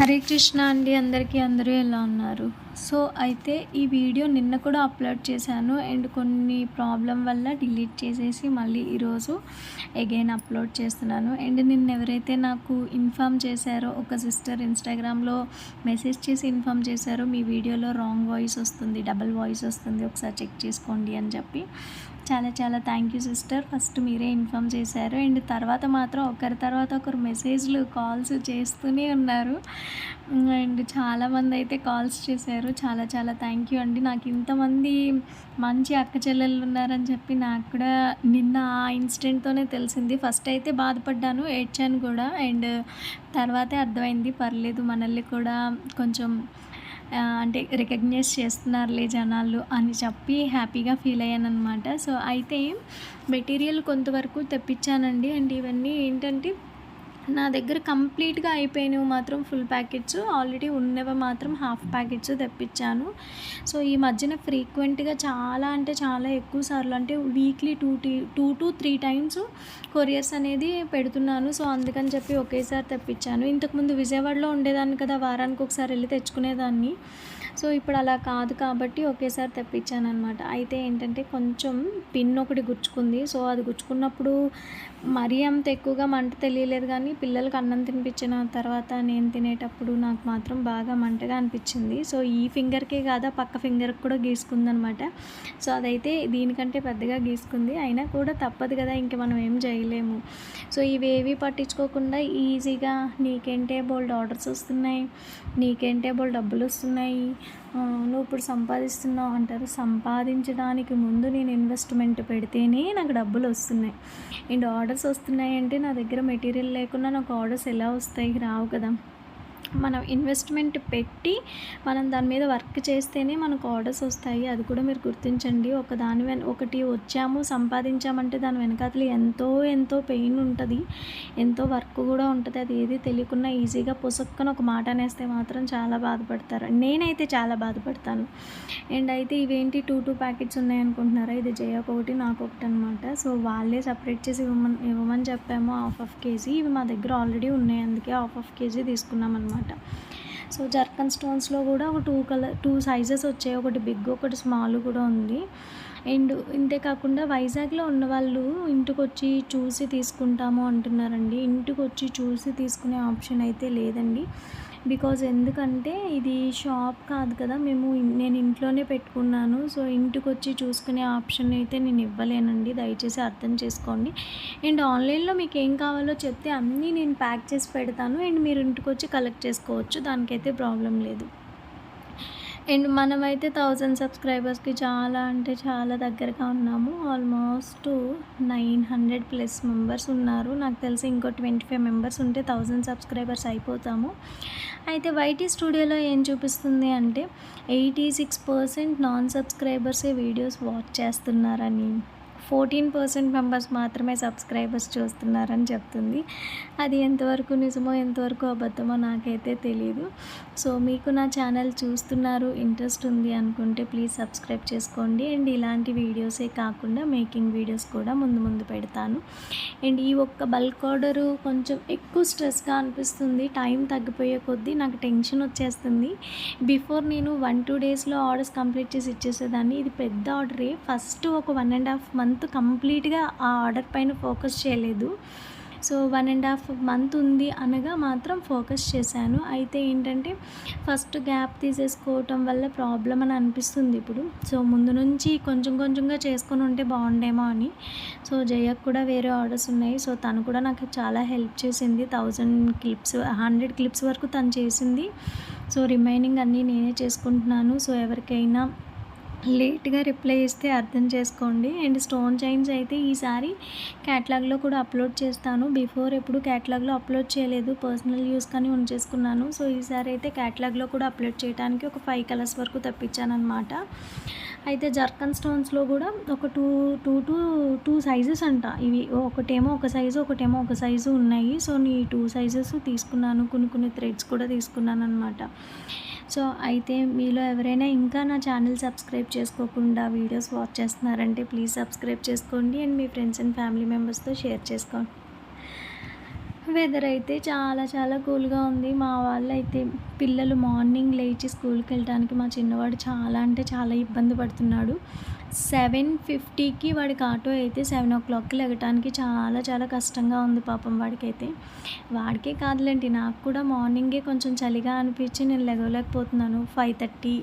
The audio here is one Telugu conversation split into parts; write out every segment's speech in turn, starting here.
హరే కృష్ణ అండి అందరికీ అందరూ ఎలా ఉన్నారు? సో అయితే ఈ వీడియో నిన్న కూడా అప్లోడ్ చేశాను. అండ్ కొన్ని ప్రాబ్లం వల్ల డిలీట్ చేసేసి మళ్ళీ ఈరోజు అగైన్ అప్లోడ్ చేస్తున్నాను. అండ్ నిన్న ఎవరైతే నాకు ఇన్ఫామ్ చేశారో ఒక సిస్టర్ ఇన్స్టాగ్రామ్లో మెసేజ్ చేసి ఇన్ఫామ్ చేశారో మీ వీడియోలో రాంగ్ వాయిస్ వస్తుంది డబల్ వాయిస్ వస్తుంది ఒకసారి చెక్ చేసుకోండి అని చెప్పి చాలా చాలా థ్యాంక్ యూ సిస్టర్. ఫస్ట్ మీరే ఇన్ఫామ్ చేశారు. అండ్ తర్వాత మాత్రం ఒకరి తర్వాత ఒకరు మెసేజ్లు కాల్స్ చేస్తూనే ఉన్నారు. అండ్ చాలామంది అయితే కాల్స్ చేశారు. చాలా చాలా థ్యాంక్ యూ అండి. నాకు ఇంతమంది మంచి అక్క చెల్లెళ్ళు ఉన్నారని చెప్పి నాకు కూడా నిన్న ఆ ఇన్సిడెంట్తోనే తెలిసింది. ఫస్ట్ అయితే బాధపడ్డాను ఏడ్చాను కూడా. అండ్ తర్వాతే అర్థమైంది పర్లేదు మనల్ని కూడా కొంచెం అంటే రికగ్నైజ్ చేస్తున్నారులే జనాలు అని చెప్పి హ్యాపీగా ఫీల్ అయ్యాను అనమాట సో అయితే మెటీరియల్ కొంతవరకు తెప్పించానండి. అండ్ ఇవన్నీ ఏంటంటే నా దగ్గర కంప్లీట్గా అయిపోయినవి మాత్రం ఫుల్ ప్యాకెట్స్. ఆల్రెడీ ఉన్నవి మాత్రం హాఫ్ ప్యాకెట్స్ తెప్పించాను. సో ఈ మధ్యన ఫ్రీక్వెంట్గా చాలా అంటే చాలా ఎక్కువ సార్లు అంటే weekly two tea two to three times couriers అనేది పెడుతున్నాను. సో అందుకని చెప్పి ఒకేసారి తెప్పించాను. ఇంతకుముందు విజయవాడలో ఉండేదాన్ని కదా వారానికి ఒకసారి వెళ్ళి తెచ్చుకునేదాన్ని. సో ఇప్పుడు అలా కాదు కాబట్టి ఒకేసారి తెప్పించాను అనమాట అయితే ఏంటంటే కొంచెం పిన్ ఒకటి గుచ్చుకుంది. సో అది గుచ్చుకున్నప్పుడు మరీ అంత ఎక్కువగా మంట తెలియలేదు కానీ పిల్లలకి అన్నం తినిపించిన తర్వాత నేను తినేటప్పుడు నాకు మాత్రం బాగా మంటగా అనిపించింది. సో ఈ ఫింగర్కే కాదా పక్క ఫింగర్కి కూడా గీసుకుందనమాట. సో అదైతే దీనికంటే పెద్దగా గీసుకుంది. అయినా కూడా తప్పదు కదా ఇంక మనం ఏం చేయలేము. సో ఇవేవి పట్టించుకోకుండా ఈజీగా నీకేంటే బోల్డ్ ఆర్డర్స్ వస్తున్నాయి నీకేంటే బోల్డ్ డబ్బులు వస్తున్నాయి నువ్వు ఇప్పుడు సంపాదిస్తున్నావు అంటారు. సంపాదించడానికి ముందు నేను ఇన్వెస్ట్మెంట్ పెడితేనే నాకు డబ్బులు వస్తున్నాయి. అండ్ ఆర్డర్స్ వస్తున్నాయి అంటే నా దగ్గర మెటీరియల్ లేకుండా నాకు ఆర్డర్స్ ఎలా వస్తాయి రావు కదా. మనం ఇన్వెస్ట్మెంట్ పెట్టి మనం దాని మీద వర్క్ చేస్తేనే మనకు ఆర్డర్స్ వస్తాయి. అది కూడా మీరు గుర్తించండి. ఒక దాని వెన్ ఒకటి వచ్చాము సంపాదించామంటే దాని వెనకాతలు ఎంతో ఎంతో పెయిన్ ఉంటుంది. ఎంతో వర్క్ కూడా ఉంటుంది. అది ఏది తెలియకుండా ఈజీగా పొసక్కన ఒక మాట అనేస్తే మాత్రం చాలా బాధపడతారు. నేనైతే చాలా బాధపడతాను. అండ్ అయితే ఇవేంటి టూ టూ ప్యాకెట్స్ ఉన్నాయనుకుంటున్నారా ఇది జయకు ఒకటి నాకు ఒకటి అనమాట సో వాళ్ళే సపరేట్ చేసి ఇవ్వమని ఇవ్వమని చెప్పాము. హాఫ్ హాఫ్ కేజీ ఇవి మా దగ్గర ఆల్రెడీ ఉన్నాయి. అందుకే హాఫ్ హాఫ్ కేజీ తీసుకున్నాం అనమాట సో జర్కన్ స్టోన్స్లో కూడా ఒక టూ కలర్ టూ సైజెస్ వచ్చాయి. ఒకటి బిగ్ ఒకటి స్మాల్ కూడా ఉంది. అండ్ ఇంతే కాకుండా వైజాగ్లో ఉన్న వాళ్ళు ఇంటికి వచ్చి చూసి తీసుకుంటాము అంటున్నారండి. ఇంటికి వచ్చి చూసి తీసుకునే ఆప్షన్ అయితే లేదండి. బికాజ్ ఎందుకంటే ఇది షాప్ కాదు కదా మేము నేను ఇంట్లోనే పెట్టుకున్నాను. సో ఇంటికి వచ్చి చూసుకునే ఆప్షన్ అయితే నేను ఇవ్వలేనండి. దయచేసి అర్థం చేసుకోండి. అండ్ ఆన్లైన్లో మీకు ఏం కావాలో చెప్తే అన్నీ నేను ప్యాక్ చేసి పెడతాను. అండ్ మీరు ఇంటికి వచ్చి కలెక్ట్ చేసుకోవచ్చు. దానికైతే ప్రాబ్లం లేదు. అండ్ మనమైతే థౌజండ్ సబ్స్క్రైబర్స్కి చాలా అంటే చాలా దగ్గరగా ఉన్నాము. Almost nine hundred plus members ఉన్నారు. నాకు తెలిసి ఇంకో ట్వంటీ ఫైవ్ మెంబర్స్ ఉంటే థౌజండ్ సబ్స్క్రైబర్స్ అయిపోతాము. అయితే వైటీ స్టూడియోలో ఏం చూపిస్తుంది అంటే ఎయిటీ సిక్స్ పర్సెంట్ నాన్ సబ్స్క్రైబర్సే వీడియోస్ వాచ్ చేస్తున్నారని. ఫోర్టీన్ పర్సెంట్ మెంబర్స్ మాత్రమే సబ్స్క్రైబర్స్ చూస్తున్నారని చెప్తుంది. అది ఎంతవరకు నిజమో ఎంతవరకు అబద్ధమో నాకైతే తెలియదు సో మీకు నా ఛానల్ చూస్తున్నారు ఇంట్రెస్ట్ ఉంది అనుకుంటే ప్లీజ్ సబ్స్క్రైబ్ చేసుకోండి. అండ్ ఇలాంటి వీడియోసే కాకుండా మేకింగ్ వీడియోస్ కూడా ముందు ముందు పెడతాను. అండ్ ఈ ఒక్క బల్క్ ఆర్డరు కొంచెం ఎక్కువ స్ట్రెస్గా అనిపిస్తుంది. టైం తగ్గిపోయే కొద్దీ నాకు టెన్షన్ వచ్చేస్తుంది. బిఫోర్ నేను వన్ టూ డేస్లో ఆర్డర్స్ కంప్లీట్ చేసి ఇచ్చేసేదాన్ని. ఇది పెద్ద ఆర్డరే. ఫస్ట్ ఒక one and half month month కంప్లీట్గా ఆ ఆర్డర్ పైన ఫోకస్ చేయలేదు. So one and half month ఉంది అనగా మాత్రం ఫోకస్ చేశాను. అయితే ఏంటంటే ఫస్ట్ గ్యాప్ తీసేసుకోవటం వల్ల ప్రాబ్లం అని అనిపిస్తుంది ఇప్పుడు. సో ముందు నుంచి కొంచెం కొంచెంగా చేసుకొని ఉంటే బాగుండేమో అని. సో జయకు కూడా వేరే ఆర్డర్స్ ఉన్నాయి. సో తను కూడా నాకు చాలా హెల్ప్ చేసింది. థౌజండ్ క్లిప్స్ హండ్రెడ్ క్లిప్స్ వరకు తను చేసింది. సో రిమైనింగ్ అన్నీ నేనే చేసుకుంటున్నాను. సో ఎవరికైనా లేట్గా రిప్లై ఇస్తే అర్థం చేసుకోండి. అండ్ స్టోన్ చైన్స్ అయితే ఈసారి క్యాట్లాగ్లో కూడా అప్లోడ్ చేస్తాను. బిఫోర్ ఎప్పుడు క్యాట్లాగ్లో అప్లోడ్ చేయలేదు. పర్సనల్ యూస్ కానీ ఉంచేసుకున్నాను. సో ఈసారి అయితే క్యాట్లాగ్లో కూడా అప్లోడ్ చేయడానికి ఒక ఫైవ్ కలర్స్ వరకు తప్పించానమాట అనమాట అయితే జర్కన్ స్టోన్స్లో కూడా ఒక two two two two sizes అంట. ఇవి ఒకటేమో ఒక సైజు ఒకటేమో ఒక సైజు ఉన్నాయి. సో నీ టూ సైజెస్ తీసుకున్నాను. కొన్ని కొన్ని థ్రెడ్స్ కూడా తీసుకున్నాను అనమాట సో అయితే మీలో ఎవరైనా ఇంకా నా ఛానల్ సబ్స్క్రైబ్ చేసుకోకుండా వీడియోస్ వాచ్ చేస్తున్నారంటే ప్లీజ్ సబ్స్క్రైబ్ చేసుకోండి అండ్ మీ ఫ్రెండ్స్ అండ్ ఫ్యామిలీ మెంబర్స్తో షేర్ చేసుకోండి. వెదర్ అయితే చాలా చాలా కూల్గా ఉంది. మా వాళ్ళు అయితే పిల్లలు మార్నింగ్ లేచి స్కూల్కి వెళ్ళడానికి మా చిన్నవాడు చాలా అంటే చాలా ఇబ్బంది పడుతున్నాడు. సెవెన్ ఫిఫ్టీకి వాడికి ఆటో అయితే సెవెన్ ఓ క్లాక్కి లెగటానికి చాలా చాలా కష్టంగా ఉంది పాపం వాడికైతే. వాడికే కాదులేండి నాకు కూడా మార్నింగే కొంచెం చలిగా అనిపించి నేను లెగవలేకపోతున్నాను ఫైవ్ థర్టీ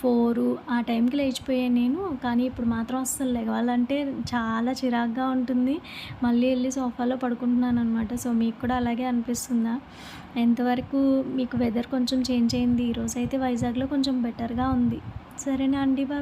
ఫోరు ఆ టైంకి లేచిపోయాను నేను. కానీ ఇప్పుడు మాత్రం అస్సలు లేవాలంటే చాలా చిరాగ్గా ఉంటుంది. మళ్ళీ వెళ్ళి సోఫాలో పడుకుంటున్నాను అనమాట సో మీకు కూడా అలాగే అనిపిస్తుందా? ఎంతవరకు మీకు వెదర్ కొంచెం చేంజ్ అయింది? ఈరోజు అయితే వైజాగ్లో కొంచెం బెటర్గా ఉంది. సరేనా అండి బాయ్.